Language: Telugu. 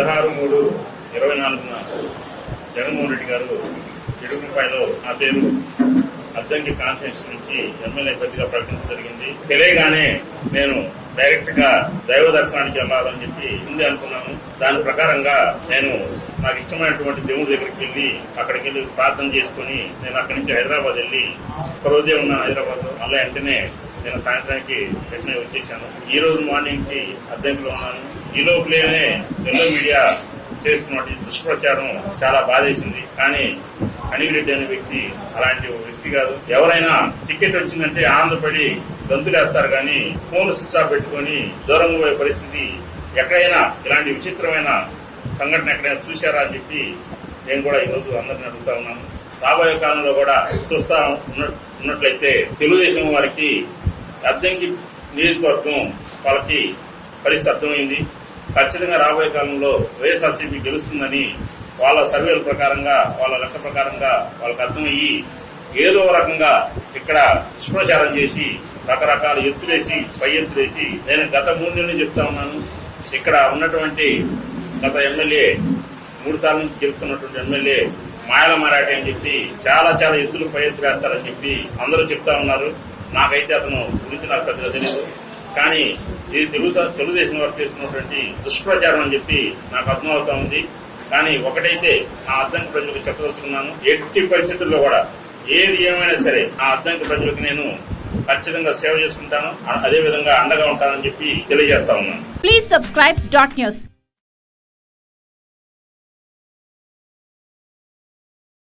పదహారు మూడు ఇరవై నాలుగున జగన్మోహన్ రెడ్డి గారు ఇడుగుపాయలో నా పేరు అద్దంకి కాన్స్టిట్యూన్సీ నుంచి ఎమ్మెల్యే అభ్యర్థిగా ప్రకటించడం జరిగింది. తెలియగానే నేను డైరెక్ట్గా దైవ దర్శనానికి వెళ్ళాలని చెప్పి ముందే అనుకున్నాను. దాని ప్రకారంగా నేను నాకు ఇష్టమైనటువంటి దేవుడి దగ్గరికి వెళ్ళి అక్కడికి వెళ్ళి ప్రార్థన చేసుకుని నేను అక్కడి నుంచి హైదరాబాద్ వెళ్ళి ఒక రోజే ఉన్నాను హైదరాబాద్ మళ్ళీ వెంటనే నేను సాయంత్రానికి వెంటనే వచ్చేసాను. ఈ రోజు మార్నింగ్కి అద్దెంకులో ఉన్నాను. ఈ లోపలనే ఎల్లో మీడియా చేస్తున్నటువంటి దుష్ప్రచారం చాలా బాధేసింది. కానీ అనిగిరెడ్డి అనే వ్యక్తి అలాంటి వ్యక్తి కాదు. ఎవరైనా టికెట్ వచ్చిందంటే ఆనందపడి గంతులేస్తారు కానీ ఫోన్ స్విచ్ ఆఫ్ పెట్టుకొని దూరంగా పోయే పరిస్థితి ఎక్కడైనా ఇలాంటి విచిత్రమైన సంఘటన ఎక్కడైనా చూశారా అని చెప్పి నేను కూడా ఈరోజు అందరిని అడుగుతా ఉన్నాను. రాబోయే కాలంలో కూడా చూస్తా ఉన్నట్లయితే తెలుగుదేశం వారికి అద్దంకి నియోజకవర్గం వాళ్ళకి పరిస్థితి అర్థమైంది. ఖచ్చితంగా రాబోయే కాలంలో వైఎస్ఆర్సీపీ గెలుస్తుందని వాళ్ళ సర్వేల ప్రకారంగా వాళ్ళ లెక్క ప్రకారంగా వాళ్ళకి అర్థమయ్యి ఏదో రకంగా ఇక్కడ దుష్ప్రచారం చేసి రకరకాల ఎత్తులేసి పై ఎత్తులేసి నేను గత మూడు నెలలు చెప్తా ఉన్నాను. ఇక్కడ ఉన్నటువంటి గత ఎమ్మెల్యే మూడు సార్లు నుంచి గెలుస్తున్నటువంటి ఎమ్మెల్యే మాయల మరాఠీ అని చెప్పి చాలా చాలా ఎత్తులు పై ఎత్తులు వేస్తారని చెప్పి అందరూ చెప్తా ఉన్నారు. నాకైతే అతను గురించి నాకు పెద్దగా తెలియదు కానీ ఇది తెలుగు తెలుగుదేశం వారు చేస్తున్నటువంటి దుష్ప్రచారం అని చెప్పి నాకు అర్థమవుతా ఉంది. కానీ ఒకటైతే నా అద్దంకి ప్రజలకు చెప్పదలుచుకున్నాను. ఎట్టి పరిస్థితుల్లో కూడా ఏది ఏమైనా సరే ఆ అద్దంకి ప్రజలకు నేను ఖచ్చితంగా సేవ చేసుకుంటాను. అదే విధంగా అండగా ఉంటానని చెప్పి తెలియజేస్తా ఉన్నాను. Please subscribe dot news